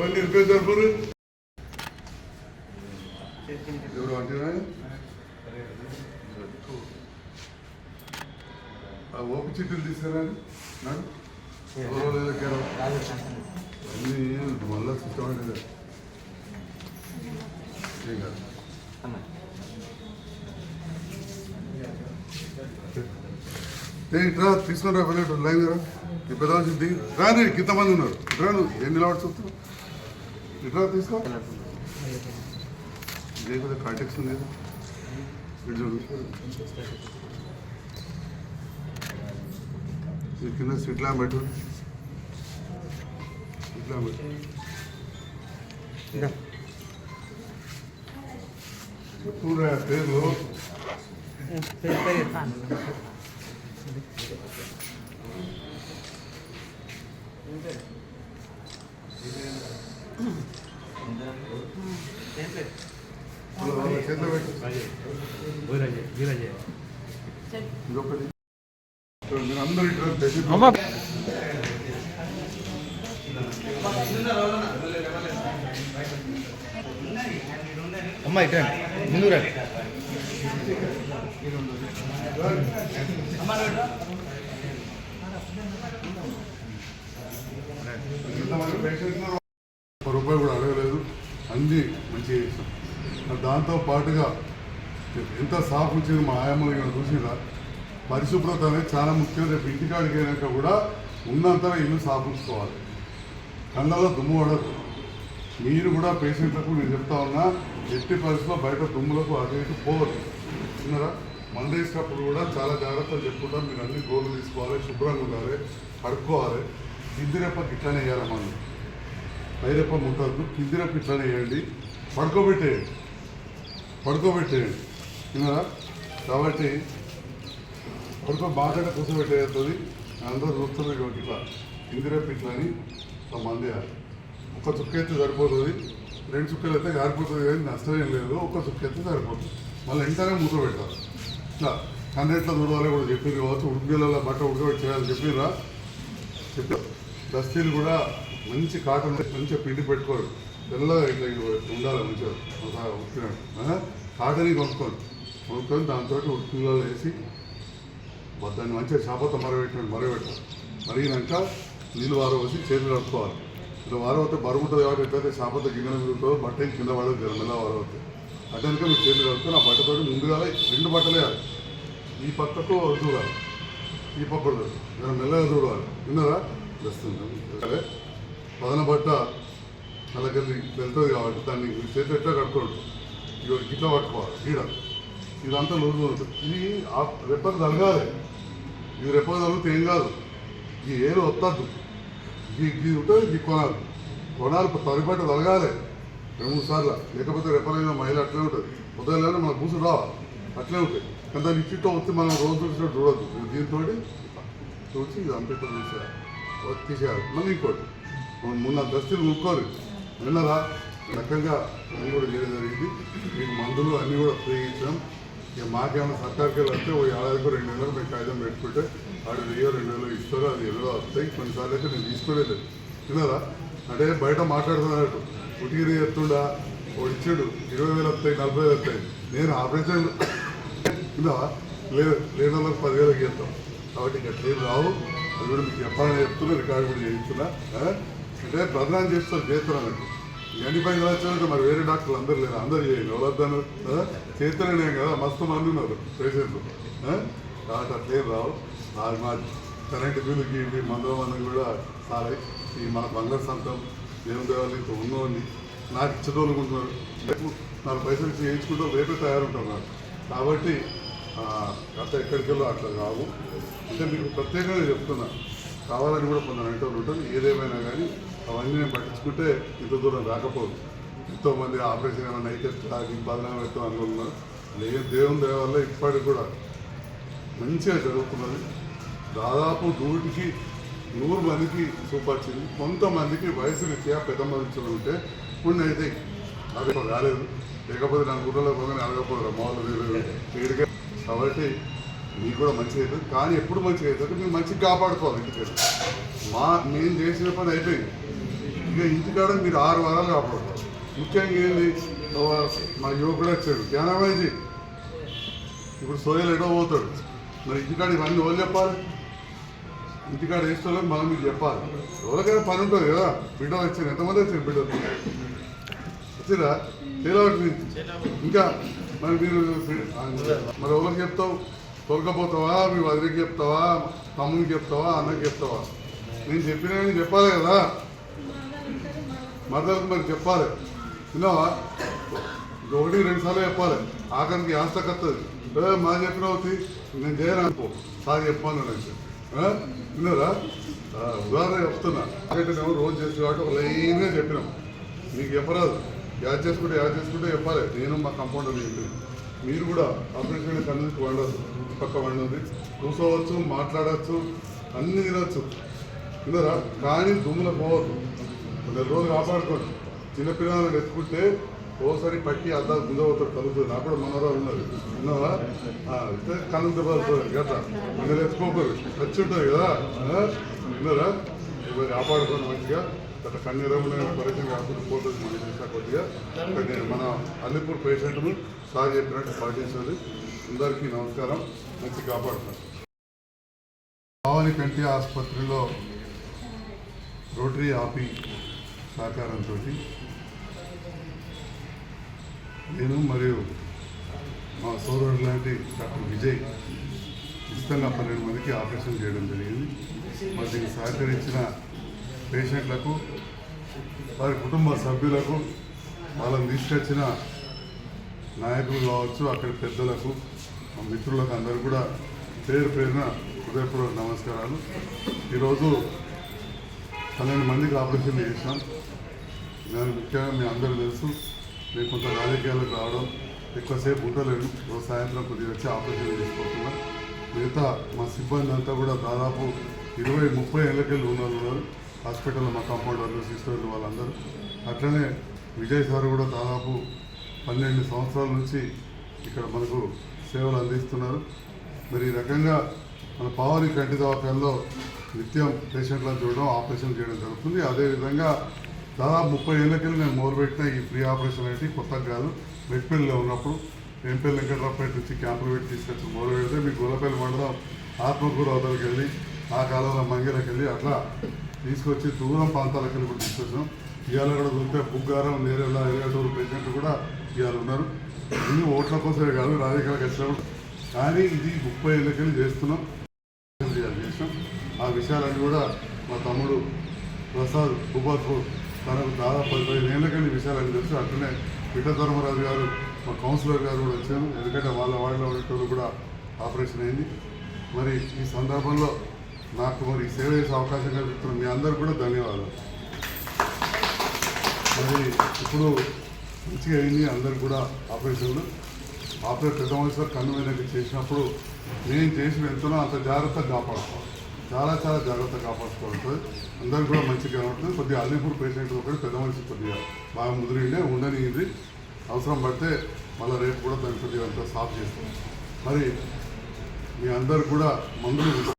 ఇవన్నీ రిపేర్ జరుపురు ఎవరు అంటున్నా ఆ ఓపి చిట్టులు తీసుకురండి మళ్ళా సిస్టమ్ ఏం కాదు. తీసుకొని రా వెళ్ళేటు లైన్ రా. పెద్దవాళ్ళు దిగి రాని కింతమంది ఉన్నారు. రాను నువ్వు. ఎన్ని లాట్స్ చూస్తావు ఇట్రా తీసుకో లేకపోతే కాంటాక్ట్స్ ఉంది కదా. ఇటు చూడు ఈ కింద స్ట్రీట్ ల్యాంప్ పెట్టు స్ట్రీట్ ల్యాంప్ పెట్టు చెప్పురా పేర్లు చేతిలో పెట్టు అమ్మ ఇటు ముందు రండి. ఇంతమంది పేషెంట్స్ ఉన్నారు. ఒక్క రూపాయి కూడా అడగలేదు అన్నీ మంచిగా చేసాం మరి దాంతో పాటుగా ఎంత సాఫ్ వచ్చింది మా ఆయమ్మలు ఇక్కడ చూసిరా. పరిశుభ్రత అనేది చాలా ముఖ్యం. రేపు ఇంటికాడికి అయినాక కూడా ఉన్నంతలో ఇల్లు సాఫ్ ఉంచుకోవాలి. కళ్ళలో దుమ్ము పడదు. మీరు కూడా పేషెంట్లకు నేను చెప్తా ఉన్నా ఎట్టి పరిస్థితుల్లో బయట దుమ్ములకు అటు ఇటు పోవద్దు. చిన్నరా మందు వేసినప్పుడు కూడా చాలా జాగ్రత్తలు చెప్పుకుంటాం మీరు అన్ని గోలు తీసుకోవాలి శుభ్రంగా ఉండాలి కడుక్కోవాలి. కిందిరెప్పకి ఇట్లనే వేయాలి మనం పైరెప్ప ముట్టద్దు కిందిరెప్ప ఇట్లనే వేయండి పడుకోబెట్టేయండి. పడుకోబెట్టేయండి. విన్నారా కాబట్టి పడుకో బాగా కూర్చోబెట్టేస్తుంది అందరూ చూస్తున్నారు ఇటువంటి ఇట్లా కిందిరెప్ప ఇట్లా అని మంది ఒక చుక్క అయితే సరిపోతుంది. రెండు చుక్కలు అయితే గారిపోతుంది కానీ నష్టం ఏం లేదు. ఒక చుక్క అయితే సరిపోతుంది. మళ్ళీ వెంటనే మూత పెట్టాలి ఇట్లా కన్నెట్లో చూడాలి కూడా చెప్పింది కావచ్చు ఉడిపిలలో బట్ట ఉడకబెట్టి చేయాలి చెప్పిరా చెప్పారు దస్తీలు కూడా మంచి కాటన్ మంచిగా పిండి పెట్టుకోరు తెల్లగా ఇట్లా ఉండాలి మంచిగా. ఒక ఉడికినట్టు ఆ? కొనుక్కోండి కొనుక్కొని. దాంతో ఉడిపిలలో వేసి దాన్ని మంచిగా చేపతో మరబెట్టినట్టు మరగబెట్టాలి మరిగినాక నీళ్ళు వారవసి చేతులు కట్టుకోవాలి ఇలా వారవతే బరువు ఉంటుంది కాబట్టి ఎట్లయితే చేపతో గిన్నెల మీద బట్ట కింద పడదు జర మెల్ల వారవతే అటెనక మీరు చేతులు కట్టుకొని ఆ బట్టతో ముందుగా రెండు బట్టలే ఈ పక్కకు చూడాలి. ఈ పక్కడు మెల్లగా చూడాలి. విన్నారా? వస్తుంది పదన బట్ట అలాగెళ్ళి వెళ్తుంది కాబట్టి దాన్ని చేతి ఎట్లా కట్టుకోడు ఇక ఇట్లా పట్టుకోవాలి ఈడ. ఇదంతా లూజ్ ఉంటుంది. ఇది ఆ రెప్పకు తలగాలి. ఇది రెప్పకు తగిలితే ఏం కాదు. ఈ ఏరు వద్దద్దు ఈ ఇది ఉంటుంది ఇది కొనాలి. కొనాలి తరిపట్ట తలగాలి. రెండు మూడు సార్లు. లేకపోతే రెప్పలైన మహిళ అట్లే ఉంటుంది. ఉదయం మన కూసు రావాలి. అట్లే ఉంటాయి కానీ దాన్ని ఇచ్చితో వచ్చి మనం రోజు చూసినట్టు చూడద్దు. దీంతో చూసి ఇది అంతా చూసేయాలి తీసేయాలి. మళ్ళీ ఇంకోటి. మొన్న దస్తులు ముక్కోరు. విన్నారా రకంగా అన్ని కూడా చేయడం జరిగింది. మీకు మందులు అన్నీ కూడా ఫ్రీ ఇచ్చాం ఇక మాకేమైనా సర్కార్కి వెళ్ళి వస్తే ఓ ఏడాదికి రెండు నెలలు మేము కాగితం పెట్టుకుంటే ఆడు వెయ్యో రెండు వేలు ఇస్తారు అది ఎవరో వస్తాయి. కొన్నిసార్లు అయితే నేను తీసుకోలేదు. విన్నారా అంటే బయట మాట్లాడుతున్నట్టు ఉటిగిరి ఎత్తుండా ఓ ఇచ్చాడు ఇరవై వేలు వస్తాయి నలభై వేలు వస్తాయి. నేను ఆపరేషన్ విన్నావా లేదు లేని వాళ్ళకి పదివేలకు చేస్తాం కాబట్టి ఇక రావు. అది కూడా మీకు చెప్పాలని చెప్తున్నా రికార్డు కూడా చేయిస్తున్నా అంటే ప్రధానం చేస్తారు చేతురానికి ఎండిపోయిన పైన వచ్చారంటే మరి వేరే డాక్టర్లు అందరు లేరు? అందరు చేయండి ఎవరొద్దాను చేస్తూనే కదా మస్తు మంది ఉన్నారు పేషెంట్లు. డాక్టర్ కాబట్టి అట్లేం రావు. మా కరెంటు బిల్లుకి గీయండి మందుల మంది కూడా సారే. ఈ మన బంగారు సంతం దేవుని దేవాలి ఇంత ఉన్నోని నాకు ఇచ్చదోలుకుంటున్నారు రేపు నాలుగు పైసలు చేయించుకుంటూ రేపే తయారుంటున్నారు కాబట్టి ఆ, గత ఎక్కడికెళ్ళో అట్లా కావు అంటే మీకు ప్రత్యేకంగా చెప్తున్నా. కావాలని కూడా కొందరు అంటే ఉంటుంది ఏదేమైనా కానీ అవన్నీ నేను పట్టించుకుంటే ఇంత దూరం రాకపోదు. ఎంతోమంది ఆపరేషన్ ఏమైనా అయితే అది పెడతాం అనుకుంటున్నారు లేదు దేవుని దయ వల్ల ఇప్పటికి కూడా మంచిగా జరుగుతున్నది. దాదాపు నూటికి నూరు మందికి చూపొచ్చింది. కొంతమందికి వయసు రీత్యా పెద్ద మంది ఉంటే కొన్ని అయితే అది రాలేదు. లేకపోతే నా గుర్రలో పోగానే అడగకపోదు మామూలు వీడిగా కాబట్టి మీకు కూడా మంచిగా అవుతుంది. కానీ ఎప్పుడు మంచిగా అవుతుంది మీరు మంచిగా కాపాడుకోవాలి ఇంటికి మా మేము చేసిన పని అయిపోయింది. ఇంకా ఇంటికాడ మీరు ఆరు వారాలు కాపాడతారు ముఖ్యంగా ఏంది మా యువకుడు వచ్చాడు. జ్ఞానమైజీ ఇప్పుడు సోయలు ఎడో పోతాడు. మరి ఇంటికాడ ఇవన్నీ ఎవరు చెప్పాలి? ఇంటికాడ వేసుకోవాలి మనం మీకు చెప్పాలి. ఎవరికైనా పని ఉంటుంది కదా. బిడ్డలు వచ్చారు ఎంతమంది వచ్చారు బిడ్డలు వచ్చిరా తేలవటి ఇంకా మరి మీరు మరి ఎవరికి చెప్తావు? తొలకపోతావా? మీ వదిలికి చెప్తావా? తమ్మునికి చెప్తావా? అన్నకి చెప్తావా? నేను చెప్పినా చెప్పాలి కదా. మరదలకు మరి చెప్పాలి. విన్నావా? ఒకటి రెండు సార్లు చెప్పాలి. ఆఖరికి ఆస్తకు వస్తుంది. మా చెప్పిన అవుతుంది నేను చేయను అనుకో. సార్ చెప్పాను నేను విన్నారా? ఉదాహరణ చెప్తున్నా. రోజు చేసి కాబట్టి ఒక లైన్గా చెప్పినాం. మీకు చెప్పరాదు. యాడ్ చేసుకుంటే యాడ్ చేసుకుంటే చెప్పాలి. నేను మా కంపౌండర్ చెప్పి మీరు కూడా ఆపరేషన్ కన్నుకి వండదు పక్క వండుంది కూర్చోవచ్చు మాట్లాడవచ్చు అన్ని తినచ్చు. విన్నారా? కానీ దుమ్ముల పోవద్దు. నెల రోజులు కాపాడుకోండి. చిన్నపిల్లలను ఎత్తుకుంటే ఓసారి పట్టి అద్దాలు గుంజవుతాడు కలుగుతుంది నాకు కూడా మనవరాలు ఉన్నది విన్నావా? ఆ, అయితే కళ్ళు దెబ్బలుతుంది మీరు ఎత్తుకోకరు ఖర్చు ఉంటుంది కదా? విన్నారా? ఇవన్నీ కాపాడుకోండి మంచిగా. గత కన్నీరమైన పరిచయం కాకుండా పోతుంది మనం కొద్దిగా. మన అల్లిపూర్ పేషెంట్ను సార్ చెప్పినట్టు పాటించాలి. అందరికీ నమస్కారం. మంచి కాపాడుతాను భావని కంటి ఆసుపత్రిలో రోటరీ ఆపి సహకారంతో నేను మరియు మా సోదరుడు లాంటి డాక్టర్ విజయ్ ఉచితంగా పన్నెండు మందికి ఆపరేషన్ చేయడం జరిగింది. మరి దీనికి సహకరించిన పేషెంట్లకు వారి కుటుంబ సభ్యులకు వాళ్ళని తీసుకొచ్చిన నాయకులు కావచ్చు అక్కడి పెద్దలకు మా మిత్రులకు అందరూ కూడా పేరు పేరున హృదయపూర్వక నమస్కారాలు. ఈరోజు పన్నెండు మందికి ఆపరేషన్ చేసినాం. నేను ముఖ్యంగా మీ అందరూ తెలుసు నేను కొంత రాజకీయాలకు రావడం ఎక్కువసేపు ఉండలేను. రోజు సాయంత్రం కొద్దిగా వచ్చి ఆపరేషన్ చేసుకుంటున్నాం మిగతా మా సిబ్బంది అంతా కూడా దాదాపు ఇరవై ముప్పై ఏళ్ళకెళ్ళి ఉన్న వాళ్ళు ఉన్నారు. హాస్పిటల్లో మా కాంపౌండర్లు సిస్టర్లు వాళ్ళందరూ. అట్లనే విజయ్ సార్ కూడా దాదాపు పన్నెండు సంవత్సరాల నుంచి ఇక్కడ మనకు సేవలు అందిస్తున్నారు. మరి ఈ రకంగా మన పావని కంటి దవాఖానలో నిత్యం పేషెంట్లను చూడడం ఆపరేషన్ చేయడం జరుగుతుంది. అదేవిధంగా దాదాపు ముప్పై ఏళ్ళకెళ్ళి నేను మొదలుపెట్టిన ఈ ఫ్రీ ఆపరేషన్ అనేది కొత్తగా కాదు. మెట్పల్లిలో ఉన్నప్పుడు ఎంపీ వెంకట్రావుపేట నుంచి క్యాంపులు పెట్టి తీసుకొచ్చి మొదలు పెడితే మీ గొల్లపల్లి మండలం ఆత్మకూరు అవతలకి వెళ్ళి ఆ కాలంలో మంగిలకి వెళ్ళి అట్లా తీసుకొచ్చి దూరం ప్రాంతాలకు వెళ్ళి కూడా తీసుకొచ్చాం. ఇవాళ కూడా దొరికితే బుగ్గారం నేరేళ్ళ ఎరగటూరు పేషెంట్లు కూడా ఇవాళ ఉన్నారు. ఇది ఓట్ల కోసమే కాదు రాజకీయాలకు వచ్చినప్పుడు కానీ ఇది ముప్పై ఏళ్ళకెళ్ళి చేస్తున్నాం. చేసాం ఆ విషయాలన్నీ కూడా మా తమ్ముడు ప్రసాద్ భూపాత్పూర్ తనకు దాదాపు పది పదిహేను ఏళ్ళ కానీ విషయాలని తెలుసు. అట్లనే పిట్ట ధర్మరాజు గారు మా కౌన్సిలర్ గారు కూడా వచ్చారు. ఎందుకంటే వాళ్ళ వాళ్ళలో ఉండేటోళ్ళు కూడా ఆపరేషన్ అయింది. మరి ఈ సందర్భంలో నాకు మరి ఈ సేవ చేసే అవకాశం కల్పిస్తున్న మీ అందరు కూడా ధన్యవాదాలు. మరి ఇప్పుడు మంచిగా అయింది. అందరు కూడా ఆపరేషన్లు ఆపరేషన్ పెద్ద వయసులో కన్ను వెనక్కి చేసినప్పుడు నేను చేసిన ఎంతనో అంత జాగ్రత్తగా కాపాడుకోవాలి. చాలా చాలా జాగ్రత్తగా కాపాడుకోవాలి. అందరికి కూడా మంచిగా ఉంటుంది కొద్దిగా అల్లిపూర్ పేషెంట్ ఒకటి పెద్ద మనిషి కొద్దిగా బాగా ముదిరిండే ఉండనిది అవసరం పడితే మళ్ళీ రేపు కూడా దాన్ని కొద్దిగా అంతా సాఫ్ చేస్తాం. మరి మీ అందరు కూడా మందులు